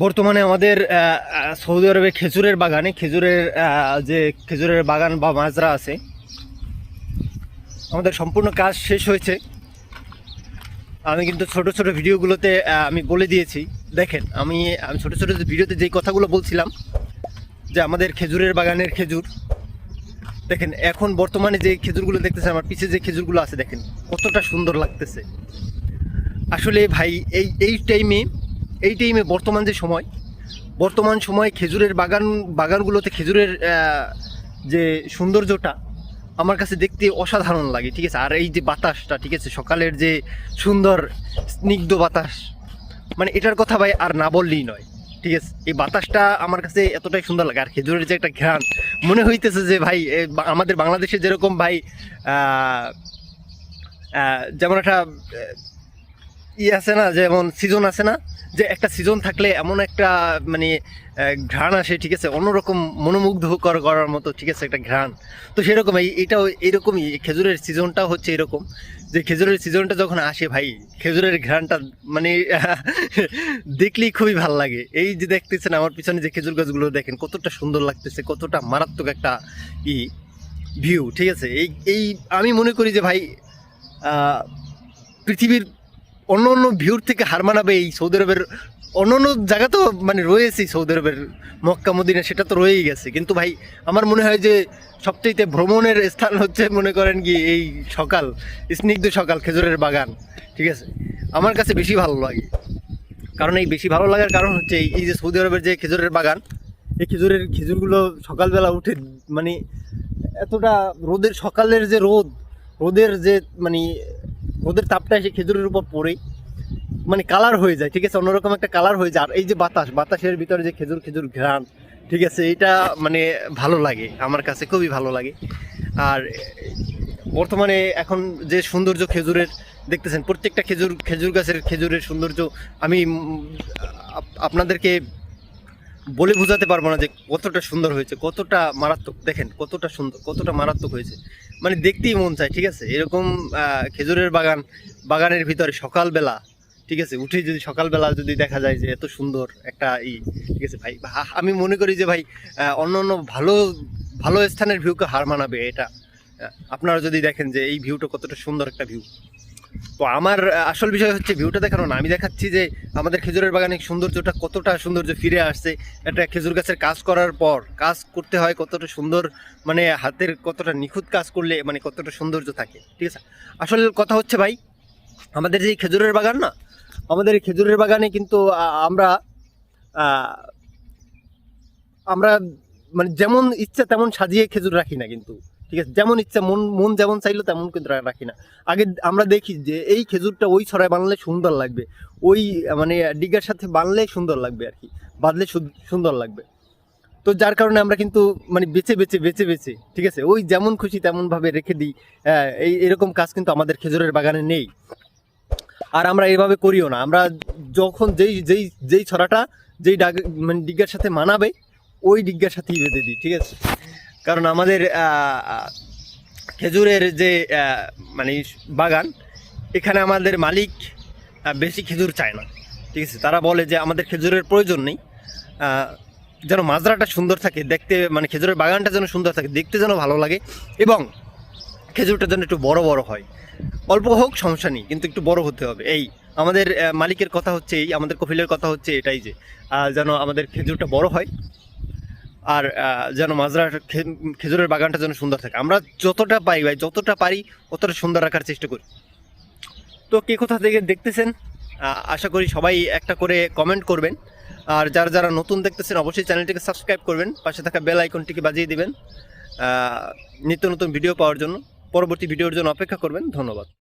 বর্তমানে আমাদের সৌদি আরবে খেজুরের বাগানে খেজুরের যে খেজুরের বাগান বা মাজরা আছে, আমাদের সম্পূর্ণ কাজ শেষ হয়েছে। আমি কিন্তু ছোট ছোট ভিডিওগুলোতে আমি বলে দিয়েছি। দেখেন, আমি আমি ছোটো ছোটো ভিডিওতে যেই কথাগুলো বলছিলাম, যে আমাদের খেজুরের বাগানের খেজুর। দেখেন, এখন বর্তমানে যে খেজুরগুলো দেখতেছে আমার পিছে যে খেজুরগুলো আছে, দেখেন, কতটা সুন্দর লাগতেছে। আসলে ভাই, এই এই টাইমে এই টাইমে বর্তমান যে সময়, বর্তমান সময়ে খেজুরের বাগান, বাগানগুলোতে খেজুরের যে সৌন্দর্যটা আমার কাছে দেখতে অসাধারণ লাগে, ঠিক আছে? আর এই যে বাতাসটা, ঠিক আছে? সকালের যে সুন্দর স্নিগ্ধ বাতাস মানে এটার কথা ভাই আর না বললেই নয়, ঠিক আছে? এই বাতাসটা আমার কাছে এতটাই সুন্দর লাগে। আর খেজুরের যে একটা ঘ্রাণ, মনে হইতেছে যে ভাই আমাদের বাংলাদেশে যেরকম ভাই যেমন একটা ই আছে না, যেমন সিজন আছে না, যে একটা সিজন থাকলে এমন একটা মানে ঘ্রাণ আসে, ঠিক আছে? অন্যরকম মনোমুগ্ধকর করার মতো, ঠিক আছে, একটা ঘ্রাণ। তো সেরকম, এই, এটাও এরকমই খেজুরের সিজনটাও হচ্ছে এরকম, যে খেজুরের সিজনটা যখন আসে, ভাই, খেজুরের ঘ্রাণটা মানে দেখলেই খুবই ভালো লাগে। এই যে দেখতেছেন, আমার পিছনে যে খেজুর গাছগুলো দেখেন, কতটা সুন্দর লাগতেছে, কতটা মারাত্মক একটা ই ভিউ ঠিক আছে? এই এই, আমি মনে করি যে, ভাই পৃথিবীর অন্য অন্য ভিউর থেকে হার মানাবে এই সৌদি আরবের, অন্য অন্য জায়গা তো মানে রয়েছেই সৌদি আরবের, মক্কা, মদিনা, সেটা তো রয়েই গেছে। কিন্তু ভাই, আমার মনে হয় যে সবচেয়ে ভ্রমণের স্থান হচ্ছে মনে করেন কি এই সকাল, স্নিগ্ধ সকাল, খেজুরের বাগান, ঠিক আছে? আমার কাছে বেশি ভালো লাগে। কারণ এই বেশি ভালো লাগার কারণ হচ্ছে এই যে সৌদি আরবের যে খেজুরের বাগান, এই খেজুরের খেজুরগুলো সকালবেলা উঠে মানে এতটা রোদের সকালের যে রোদ, রোদের যে মানে রোদের তাপটা এসে খেজুরের উপর পড়ে মানে কালার হয়ে যায়, ঠিক আছে? অন্যরকম একটা কালার হয়ে যায়। আর এই যে বাতাস, বাতাসের ভিতরে যে খেজুর খেজুর ঘ্রাণ, ঠিক আছে? এটা মানে ভালো লাগে, আমার কাছে খুবই ভালো লাগে। আর বর্তমানে এখন যে সৌন্দর্য খেজুরের দেখতেছেন, প্রত্যেকটা খেজুর খেজুর গাছের খেজুরের সৌন্দর্য আমি আপনাদেরকে বলে বোঝাতে পারব না যে কতটা সুন্দর হয়েছে, কতটা মারাত্মক, দেখেন, কতটা সুন্দর, কতটা মারাত্মক হয়েছে। মানে দেখতেই মন চায়, ঠিক আছে? এরকম খেজুরের বাগান, বাগানের ভিতরে সকালবেলা, ঠিক আছে? উঠে যদি সকালবেলা যদি দেখা যায় যে এত সুন্দর একটা ই, ঠিক আছে? ভাই আমি মনে করি যে ভাই অন্য অন্য ভালো ভালো স্থানের ভিউকে হার মানাবে এটা। আপনারা যদি দেখেন যে এই ভিউটা কতটা সুন্দর একটা ভিউ তো আমার আসল বিষয় হচ্ছে ভিউটা দেখানো না। আমি দেখাচ্ছি যে আমাদের খেজুরের বাগানে সৌন্দর্যটা কতটা সৌন্দর্য ফিরে আসছে। একটা খেজুর গাছের কাজ করার পর, কাজ করতে হয় কতটা সুন্দর মানে হাতের কতটা নিখুঁত কাজ করলে মানে কতটা সৌন্দর্য থাকে। ঠিক আছে? আসল কথা হচ্ছে ভাই, আমাদের যে খেজুরের বাগান না, আমাদের খেজুরের বাগানে কিন্তু আমরা আমরা মানে যেমন ইচ্ছা তেমন সাজিয়ে খেজুর রাখি না কিন্তু। ঠিক আছে? যেমন ইচ্ছা মন মন যেমন চাইলো তেমন কিন্তু রাখি না। আগে আমরা দেখি যে এই খেজুরটা ওই ছড়ায় বানলে সুন্দর লাগবে। ওই মানে ডিগার সাথে বানলে সুন্দর লাগবে আর কি। বাঁধলে সুন্দর লাগবে। তো যার কারণে আমরা কিন্তু মানে বেছে বেছে বেছে বেছে ঠিক আছে? ওই যেমন খুশি তেমন ভাবে রেখে দিই। আহ, এই এরকম কাজ কিন্তু আমাদের খেজুরের বাগানে নেই। আর আমরা এভাবে করিও না। আমরা যখন যেই যেই যেই ছড়াটা যেই ডাগ মানে ডিগ্গার সাথে মানাবে ওই ডিগ্গার সাথেই বেঁধে দিই ঠিক আছে? কারণ আমাদের খেজুরের যে মানে বাগান, এখানে আমাদের মালিক বেশি খেজুর চায় না। ঠিক আছে? তারা বলে যে আমাদের খেজুরের প্রয়োজন নেই। যেন মাজরাটা সুন্দর থাকে, দেখতে মানে খেজুরের বাগানটা যেন সুন্দর থাকে, দেখতে যেন ভালো লাগে এবং খেজুরটা যেন একটু বড় বড় হয়। অল্প হোক, সমস্যা নেই, কিন্তু একটু বড় হতে হবে। এই, আমাদের মালিকের কথা হচ্ছে এই, আমাদের কফিলের কথা হচ্ছে এটাই যে যেন আমাদের খেজুরটা বড় হয়। আর যেন মাজরা খেজুরের বাগানটা যেন সুন্দর থাকে। আমরা যতটা পাই ভাই, যতটা পারি অতটা সুন্দর রাখার চেষ্টা করি। তো কে কোথা থেকে দেখতেছেন? আশা করি সবাই একটা করে কমেন্ট করবেন। আর যারা যারা নতুন দেখতেছেন, অবশ্যই চ্যানেলটিকে সাবস্ক্রাইব করবেন। পাশে থাকা বেল আইকনটিকে বাজিয়ে দিবেন নিত্য নতুন ভিডিও পাওয়ার জন্য। পরবর্তী ভিডিওর জন্য অপেক্ষা করবেন। ধন্যবাদ।